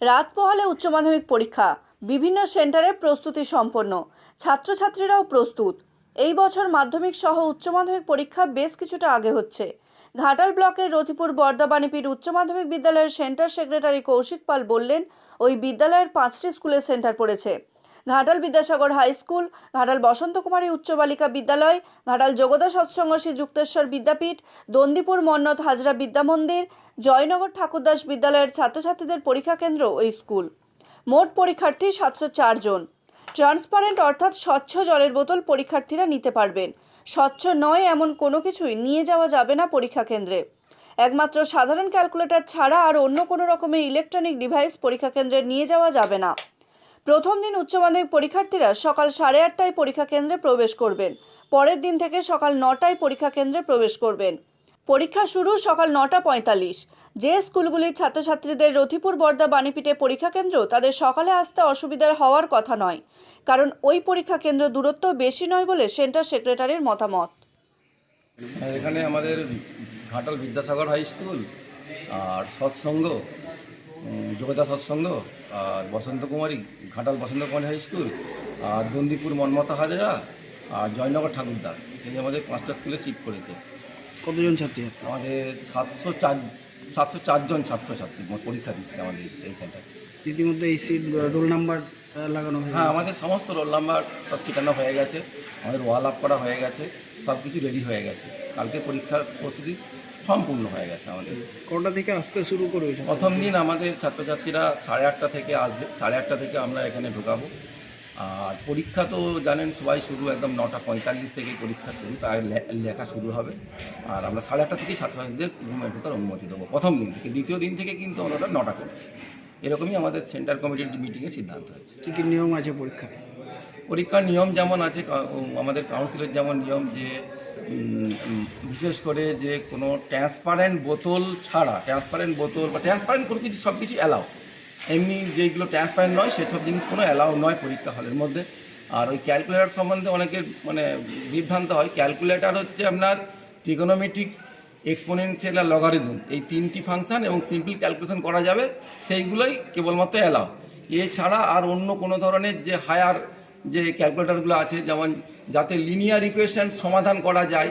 রাত পোহালে উচ্চ মাধ্যমিক পরীক্ষা। বিভিন্ন সেন্টারে প্রস্তুতি সম্পন্ন। ছাত্রছাত্রীরাও প্রস্তুত। এই বছর মাধ্যমিক সহ উচ্চ মাধ্যমিক পরীক্ষা বেশ কিছুটা আগে হচ্ছে। ঘাটাল ব্লকের রথিপুর বর্দাবাণীপীঠ উচ্চ মাধ্যমিক বিদ্যালয়ের সেন্টার সেক্রেটারি কৌশিক পাল বললেন, ওই বিদ্যালয়ের পাঁচটি স্কুলে সেন্টার পড়েছে। ঘাটাল বিদ্যাসাগর হাই স্কুল, ঘাটাল বসন্ত কুমারী উচ্চ বালিকা বিদ্যালয়, ঘাটাল যোগদা সৎসঙ্গ শ্রী যুক্তেশ্বর বিদ্যাপীঠ, দন্দিপুর মন্নত হাজরা বিদ্যামন্দির জয়নগর ঠাকুরদাস বিদ্যালয়ের ছাত্রছাত্রীদের পরীক্ষা কেন্দ্র ওই স্কুল। মোট পরীক্ষার্থী সাতশো জন। ট্রান্সপারেন্ট অর্থাৎ স্বচ্ছ জলের বোতল পরীক্ষার্থীরা নিতে পারবেন। স্বচ্ছ নয় এমন কোনো কিছুই নিয়ে যাওয়া যাবে না পরীক্ষা কেন্দ্রে। একমাত্র সাধারণ ক্যালকুলেটর ছাড়া আর অন্য কোনো রকমের ইলেকট্রনিক ডিভাইস পরীক্ষা কেন্দ্রে নিয়ে যাওয়া যাবে না। প্রথম দিন উচ্চ মাধ্যমিক পরীক্ষার্থীরা সকাল সাড়ে আটটায় পরীক্ষা কেন্দ্রে প্রবেশ করবেন। পরের দিন থেকে সকাল নটায় পরীক্ষা কেন্দ্রে প্রবেশ করবেন। পরীক্ষা শুরু সকাল নটা পঁয়তাল্লিশ। যে স্কুলগুলির ছাত্রছাত্রীদের রথিপুর বর্দা বাণীপীঠে পরীক্ষা কেন্দ্র, তাদের সকালে আসতে অসুবিধার হওয়ার কথা নয়। কারণ ওই পরীক্ষা কেন্দ্র দূরত্ব বেশি নয় বলে সেন্টার সেক্রেটারির মতামত। এখানে আমাদের ঘাটাল বিদ্যাসাগর হাই স্কুল আর সৎসঙ্গ যোগদা সৎসঙ্গ আর বসন্ত কুমারী ঘাটাল বসন্ত কুমারী হাই স্কুল আর দন্দিপুর মনমতা হাজরা আর জয়নগর ঠাকুরদাস তিনি আমাদের পাঁচটা স্কুলে সিট করেছে কতজন ছাত্রী? আমাদের সাতশো চার সাতশো চারজন ছাত্রছাত্রী পরীক্ষা দিচ্ছে আমাদের এই সেন্টারে। ইতিমধ্যে এই সিট রোল নাম্বার লাগানো হয়ে হ্যাঁ আমাদের সমস্ত রোল নাম্বার সব ঠিকানা হয়ে গেছে। আমাদের ওয়াল আপ করা হয়ে গেছে। সব কিছু রেডি হয়ে গেছে। কালকে পরীক্ষার প্রস্তুতি সম্পূর্ণ হয়ে গেছে আমাদের। কটা থেকে আসতে শুরু করবে প্রথম দিন আমাদের ছাত্রছাত্রীরা সাড়ে আটটা থেকে আসবে সাড়ে আটটা থেকে আমরা এখানে ঢোকাবো। আর পরীক্ষা তো জানেন সবাই শুরু একদম নটা পঁয়তাল্লিশ থেকে পরীক্ষা শুরু তাই লেখা শুরু হবে। আর আমরা সাড়ে আটটা থেকেই ছাত্রছাত্রীদের রুমে ঢোকার অনুমতি দেবো প্রথম দিন থেকে। দ্বিতীয় দিন থেকে কিন্তু আমরা নটা করছি। এরকমই আমাদের সেন্টার কমিটির মিটিংয়ে সিদ্ধান্ত হয়েছে। কী কী নিয়ম আছে পরীক্ষা পরীক্ষার নিয়ম যেমন আছে আমাদের কাউন্সিলের যেমন নিয়ম যে বিশেষ করে যে কোনো ট্রান্সপারেন্ট বোতল ছাড়া ট্রান্সপারেন্ট বোতল বা ট্রান্সপারেন্ট কোনো কিছু, সব কিছু অ্যালাউ এমনি যেগুলো ট্রান্সপারেন্ট নয়, সেসব জিনিস কোনো অ্যালাউ নয় পরীক্ষা হলের মধ্যে। আর ওই ক্যালকুলেটার সম্বন্ধে অনেকের মানে বিভ্রান্ত হয়। ক্যালকুলেটার হচ্ছে আপনার ট্রিগোনোমেট্রিক এক্সপোনেনশিয়াল আর লগারিদম এই তিনটি ফাংশন এবং সিম্পল ক্যালকুলেশন করা যাবে, সেইগুলোই কেবলমাত্র অ্যালাউ এছাড়া আর অন্য কোনো ধরনের যে হায়ার যে ক্যালকুলেটারগুলো আছে, যেমন যাতে লিনিয়ার ইকুয়েশন সমাধান করা যায়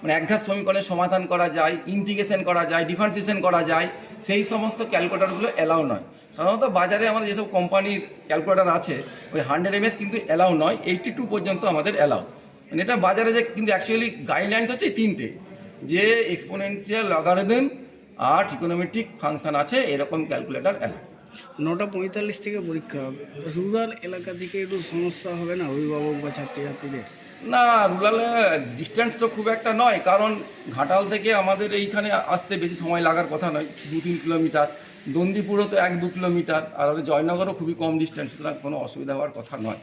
মানে একঘাত সমীকরণের সমাধান করা যায় ইন্টিগ্রেশন করা যায় ডিফারেন্সিয়েশন করা যায়, সেই সমস্ত ক্যালকুলেটারগুলো অ্যালাউ নয়। সাধারণত বাজারে আমাদের যেসব কোম্পানির ক্যালকুলেটার আছে, ওই হান্ড্রেড এমএস কিন্তু অ্যালাউ নয় এইটি টু পর্যন্ত আমাদের অ্যালাউ মানে এটা বাজারে যে কিন্তু অ্যাকচুয়ালি গাইডলাইন্স হচ্ছে তিনটে, যে এক্সপোনেন্সিয়াল লগারিদম আর ট্রিকোনোমেট্রিক ফাংশন আছে, এরকম ক্যালকুলেটার অ্যালাউ নটা পঁয়তাল্লিশ থেকে পরীক্ষা হবে রুরাল এলাকা থেকে একটু সমস্যা হবে না, অভিভাবক বা ছাত্রছাত্রীদের? না রুরাল ডিস্টেন্স তো খুব একটা নয় কারণ ঘাটাল থেকে আমাদের এইখানে আসতে বেশি সময় লাগার কথা নয় দু তিন কিলোমিটার দন্দিপুরও তো এক দু কিলোমিটার আর জয়নগরও খুবই কম ডিস্টেন্স সুতরাং কোনো অসুবিধা হওয়ার কথা নয়।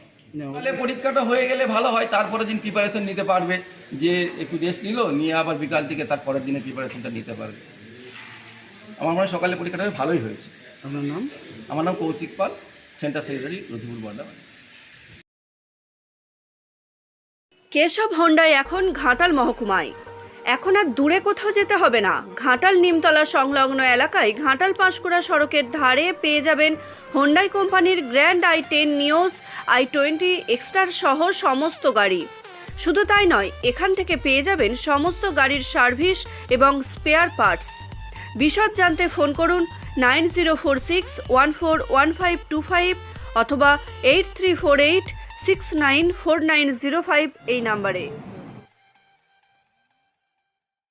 তাহলে পরীক্ষাটা হয়ে গেলে ভালো হয় তারপরে দিন প্রিপারেশন নিতে পারবে যে একটু রেস্ট নিল নিয়ে আবার বিকাল থেকে তার পরের দিনে প্রিপারেশনটা নিতে পারবে। আমার মনে হয় সকালে পরীক্ষাটা ভালোই হয়েছে। আপনার নাম? আমার নাম Kaushik Pal centre secretary Latipur Bardhaman. Keshab Hyundai এখন ঘাটাল মহকুমায়। এখন আর দূরে কোথাও যেতে হবে না। ঘাটাল নিমতলা সংলগ্ন এলাকায় ঘাটাল পাঁশকুড়া সড়কের ধারে পেয়ে যাবেন হোন্ডাই কোম্পানির grand i ten Nios i twenty Exter সহ সমস্ত গাড়ি। শুধু তাই নয়, এখান থেকে পেয়ে যাবেন সমস্ত গাড়ির সার্ভিস এবং স্পেয়ার পার্টস। বিশদ জানতে ফোন করুন nine zero four six one four one five two five অথবা eight three four eight six nine four nine zero five এই নাম্বারে